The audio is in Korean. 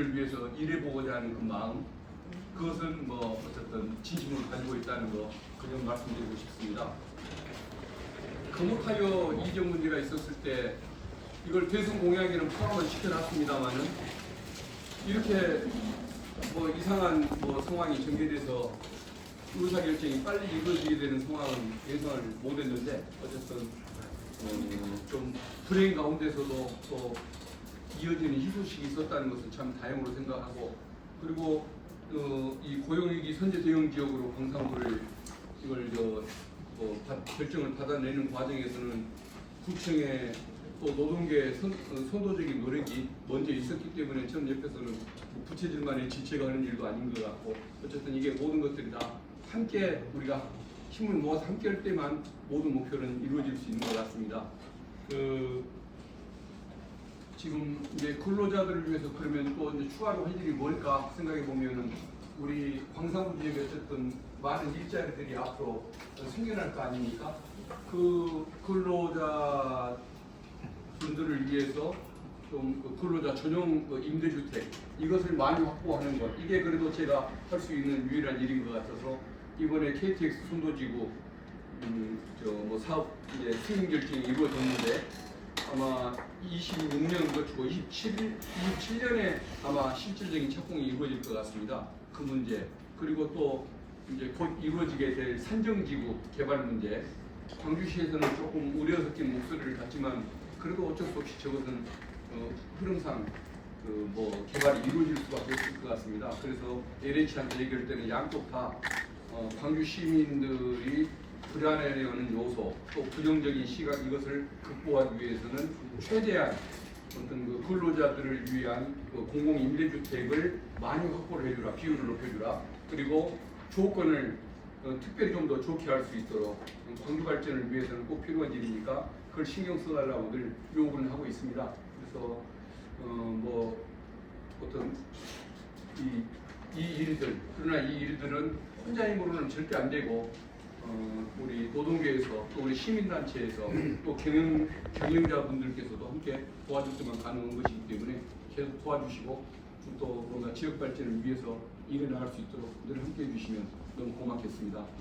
노동자들을 위해서 일해보고자 하는 그 마음 그것은 뭐 어쨌든 진심으로 가지고 있다는 거 그냥 말씀드리고 싶습니다. 거목하여 이전 문제가 있었을 때 이걸 대선 공약에는 포함을 시켜놨습니다만은 이렇게 뭐 이상한 뭐 상황이 전개돼서 의사결정이 빨리 이루어지게 되는 상황은 예상을 못했는데 어쨌든 어, 좀 불행 가운데서도 또 이어지는 희소식이 있었다는 것은 참 다행으로 생각하고 그리고 어, 이 고용위기 선제 대응 지역으로 광산구를 이걸 저 뭐, 바- 결정을 받아내는 과정에서는 구청의 또 노동계 선, 어, 선도적인 노력이 먼저 있었기 때문에 전 옆에서는 뭐 부채질만의 지체가 하는 일도 아닌 것 같고 어쨌든 이게 모든 것들이 다 함께 우리가 힘을 모아서 함께 할 때만 모든 목표는 이루어질 수 있는 것 같습니다. 그 지금 이제 근로자들을 위해서 그러면 또 이제 추가로 할 일이 뭘까 생각해 보면은 우리 광산구 지역에 어쨌든 많은 일자리들이 앞으로 생겨날 거 아닙니까? 그 근로자 분들을 위해서 좀 그 근로자 전용 그 임대주택 이것을 많이 확보하는 것 이게 그래도 제가 할 수 있는 유일한 일인 것 같아서 이번에 KTX 순도지구 음, 저뭐 사업 이제 승인 결정이 이루어졌는데 아마 26년 거치고 27, 27년에 아마 실질적인 착공이 이루어질 것 같습니다. 그 문제 그리고 또 이제 곧 이루어지게 될 산정지구 개발 문제 광주시에서는 조금 우려 섞인 목소리를 갖지만 그래도 어쩔 수 없이 저것은 어, 흐름상 그 뭐 개발이 이루어질 수밖에 없을 것 같습니다. 그래서 LH한테 얘기할 때는 양쪽 다 어, 광주 시민들이 불안해하는 요소 또 부정적인 시각 이것을 극복하기 위해서는 최대한 어떤 그 근로자들을 위한 그 공공 임대주택을 많이 확보를 해주라 비율을 높여주라 그리고 조건을 어, 특별히 좀 더 좋게 할 수 있도록 광주 발전을 위해서는 꼭 필요한 일이니까 그걸 신경 써달라고 늘 요구를 하고 있습니다. 그래서 어, 뭐 어떤 이, 이 일들 그러나 이 일들은 혼자 힘으로는 절대 안 되고 어, 우리 노동계에서 또 우리 시민단체에서 또 경영 경영자분들께서도 함께 도와줄 때만 가능한 것이기 때문에 계속 도와주시고 또 뭔가 지역 발전을 위해서 일해 나갈 수 있도록 늘 함께 해주시면 너무 고맙겠습니다.